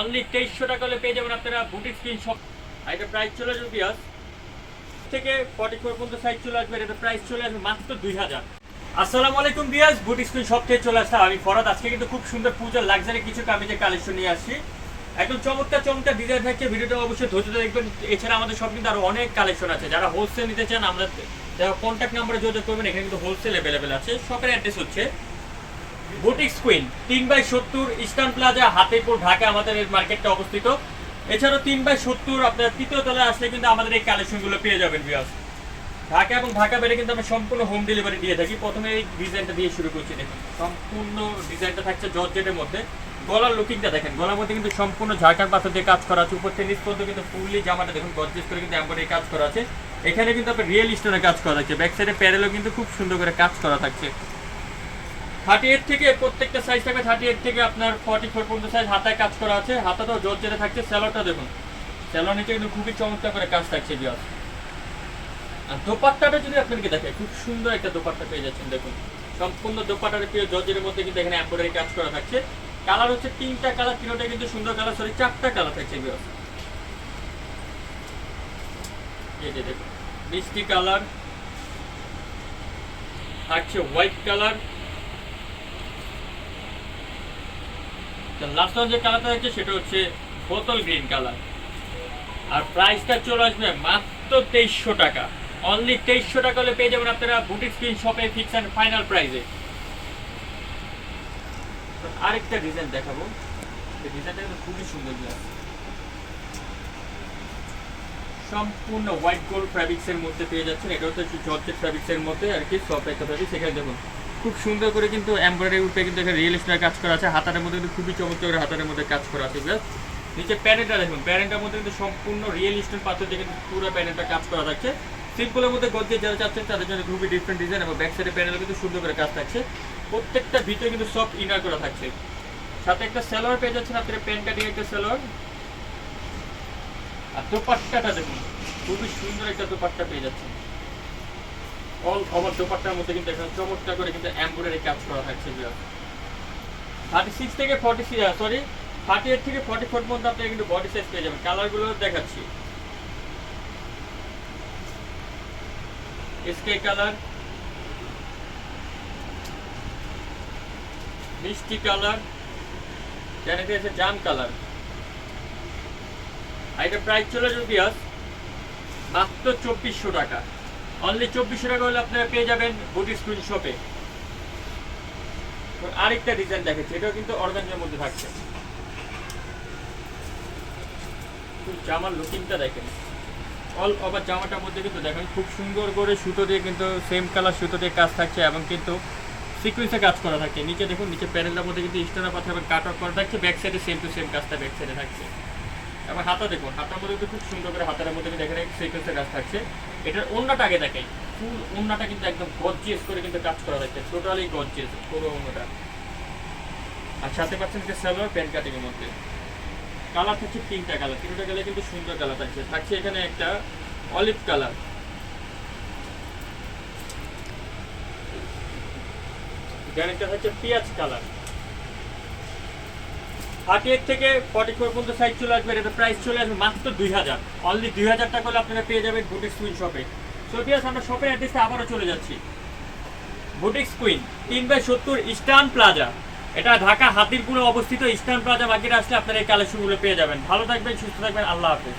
Only তেইশশো টাকা হলে পেয়ে যাবেন আপনারা বুটিক স্ক্রিন আর এটা প্রাইস চলে আসবে বিয়াস থেকে ফর্টি ফোর পর্যন্ত সাইজ চলে আসবে। এটা প্রাইস চলে আসবে মাত্র দুই হাজার। আসসালামু আলাইকুম বিয়াস বুটিক স্ক্রিন শপ থেকে চলে আসলাম আমি ফরাদ। আজকে কিন্তু খুব সুন্দর পূজার লাক্সারি কিছু কামিজের কালেকশন নিয়ে আসছি। একদম চমৎকার চমৎকার ডিজাইন থাকছে। ভিডিওটা অবশ্যই ধৈর্য দেখবেন। এছাড়া আমাদের সব কিন্তু আরও অনেক কালেকশন আছে। যারা হোলসেল নিতে চান, আমরা কন্ট্যাক্ট নাম্বারে যোগাযোগ করবেন, এখানে কিন্তু হোলসেল অ্যাভেলেবেল আছে। শপের অ্যাড্রেস হচ্ছে বুটিক্স কুইন, তিন বাই সত্তর ইস্টার্ন প্লাজা হাতিপুর ঢাকা আমাদের এই মার্কেটটা অবস্থিত। এছাড়াও তিন বাই সত্তর আপনার তৃতীয় তলায় আসলে কিন্তু আমাদের এই কালেকশনগুলো পেয়ে যাবেন বিয়াস ঢাকা এবং ঢাকা বেড়ে কিন্তু আমরা সম্পূর্ণ হোম ডেলিভারি দিয়ে থাকি। প্রথমে এই ডিজাইনটা দিয়ে শুরু করছি, দেখুন। সম্পূর্ণ ডিজাইনটা থাকছে জর্জেটের মধ্যে। গলার লুকিংটা দেখেন, গলার মধ্যে কিন্তু সম্পূর্ণ ঝাড়খান পাথর দিয়ে কাজ করা আছে। উপর থেকে নিচ পর্যন্ত কিন্তু ফুললি জামাটা দেখুন গর্জেস করে কিন্তু এমব্রয়ডারি কাজ করা আছে। এখানে কিন্তু আপনার রিয়েল স্টোনে কাজ করা থাকছে ব্যাক সাইডে প্যারেলও কিন্তু খুব সুন্দর করে কাজ করা থাকছে। থার্টি এইট থেকে প্রত্যেকটা সাইজ থাকবে থার্টি এইট থেকে আপনার ফর্টি ফোর পর্যন্ত সাইজ হাতায় কাজ করা আছে। হাতাটাও জোর জেরে থাকছে। স্যালোটা দেখুন। স্যালোর নিচে কিন্তু খুবই চমৎকার করে কাজ থাকছে বিয়াস আর দোপাট্টাটা যদি আপনাকে দেখে খুব সুন্দর একটা দোপাট্টা পেয়ে যাচ্ছেন, দেখুন। সম্পূর্ণ দোপাট্টার প্রিয় জর্জের মধ্যে কিন্তু এখানে এম্ব্রয়ডারি কাজ করা থাকছে। কালার হচ্ছে তিনটা কালার তিনটা কিন্তু সুন্দর কালার সরি চারটা কালার থাকছে বিয়াস এই দেখুন, মিষ্টি কালার থাকছে হোয়াইট কালার লাস্ট যে কালারটা থাকছে সেটা হচ্ছে বোতল গ্রিন কালার আর প্রাইসটা চলে আসবে মাত্র তেইশশো টাকা। অনলি তেইশশো টাকা হলে পেয়ে যাবেন আপনারা বুটিক স্ক্রিন শপে ফিক্স অ্যান্ড ফাইনাল প্রাইসে আরেকটা ডিজাইন দেখাবো। ডিজাইনটা কিন্তু খুবই সুন্দর সম্পূর্ণ হোয়াইট গোল্ড ফ্যাব্রিক্স এর মধ্যে পেয়ে যাচ্ছেন। এটা হচ্ছে জর্জেট ফ্যাব্রিক্স এর মধ্যে আর কি সফট একটা ফ্যাব্রিক সেখানে দেখুন খুব সুন্দর করে কিন্তু এমব্রয়ডারি উপরে কিন্তু এখানে রিয়েল স্টার কাজ করা আছে। হাতারের মধ্যে কিন্তু খুবই চমৎকার করে হাতারের মধ্যে কাজ করা আছে নিচে প্যানেলটা দেখুন, প্যানেলটার মধ্যে কিন্তু সম্পূর্ণ রিয়েল স্টোন পাথর দিয়ে কিন্তু পুরো প্যানেলটা কাজ করা থাকছে। সিম্পলের মধ্যে গদ্যে যারা চাচ্ছেন তাদের জন্য খুবই ডিফারেন্ট ডিজাইন এবং ব্যাক সাইডে প্যানেল কিন্তু সুন্দর করে কাজ থাকছে। প্রত্যেকটা ভিতরে কিন্তু সফট ইনার করা থাকছে। সাথে একটা সেলোয়ার পেয়ে যাচ্ছেন আপনার প্যান কাটিং একটা সেলোয়ার আর দোপাট্টাটা দেখুন, খুবই সুন্দর একটা দোপাট্টা পেয়ে যাচ্ছেন। অল ওভার দোপাট্টার মধ্যে কিন্তু এখানে চমৎকার করে কিন্তু করা থাকছে থার্টি সিক্স থেকে ফর্টি সরি থার্টি এইট থেকে ফর্টি ফোর পর্যন্ত আপনি কিন্তু বডি সাইজ পেয়ে যাবেন। কালারগুলো দেখাচ্ছি। এসকে কালার মিষ্টি কালার জানাতে আছে জাম কালার আর এটা প্রাইস চলে যাবে মাত্র চব্বিশশো টাকা। অনলি চব্বিশশো টাকা হলে আপনারা পেয়ে যাবেন বুটি স্ক্রিন শপে আরেকটা ডিজাইন দেখাচ্ছি, এটাও কিন্তু অর্গানজার মধ্যে থাকছে। জামার লুকিংটা দেখেন। অল ওভার জামাটার মধ্যে কিন্তু দেখেন, খুব সুন্দর করে সুতো দিয়ে কিন্তু সেম কালার সুতো দিয়ে কাজ থাকছে এবং কিন্তু সিকুয়েন্সে কাজ করা থাকে। নিচে দেখুন, নিচে প্যানেলটার মধ্যে কিন্তু স্টোনের পাথর এবং কাট অফ করা থাকছে ব্যাক সাইডে সেম টু সেম কাজটা ব্যাক সাইডে থাকছে। এবং হাতা দেখুন হাতার মধ্যে কিন্তু খুব সুন্দর করে হাতার মধ্যে কিন্তু এখানে সিকুয়েন্সের কাজ থাকছে। এটার অন্যটা আগে দেখেন ফুল অন্যটা কিন্তু একদম গর্জিয়াস করে কিন্তু কাজ করা থাকছে টোটালি গর্জিয়াস পুরো অন্যটা আর সাথে পাচ্ছেন যে সালোয়ার প্যান্ট কাটিংয়ের মধ্যে। কালার থাকছে তিনটা কালার তিনটা কালার কিন্তু সুন্দর কালার থাকছে। থাকছে এখানে একটা অলিভ কালার একটা হচ্ছে পেঁয়াজ কালার থার্টি এইট থেকে ফর্টি ফোর পর্যন্ত সাইজ চলে আসবে এটা প্রাইস চলে আসবে মাত্র দুই হাজার। অনলি দুই হাজার টাকা হলে আপনারা পেয়ে যাবেন বুটিক কুইন শপে সোটিয়াস আমরা শপের অ্যাড্রেসে আবারও চলে যাচ্ছি। বুটিক্স কুইন তিন বাই সত্তর ইস্টার্ন প্লাজা এটা ঢাকা হাতিরপুরে অবস্থিত ইস্টার্ন প্লাজা মার্কেটে আসলে আপনারা এই কালেকশনগুলো পেয়ে যাবেন। ভালো থাকবেন, সুস্থ থাকবেন, আল্লাহ হাফেজ।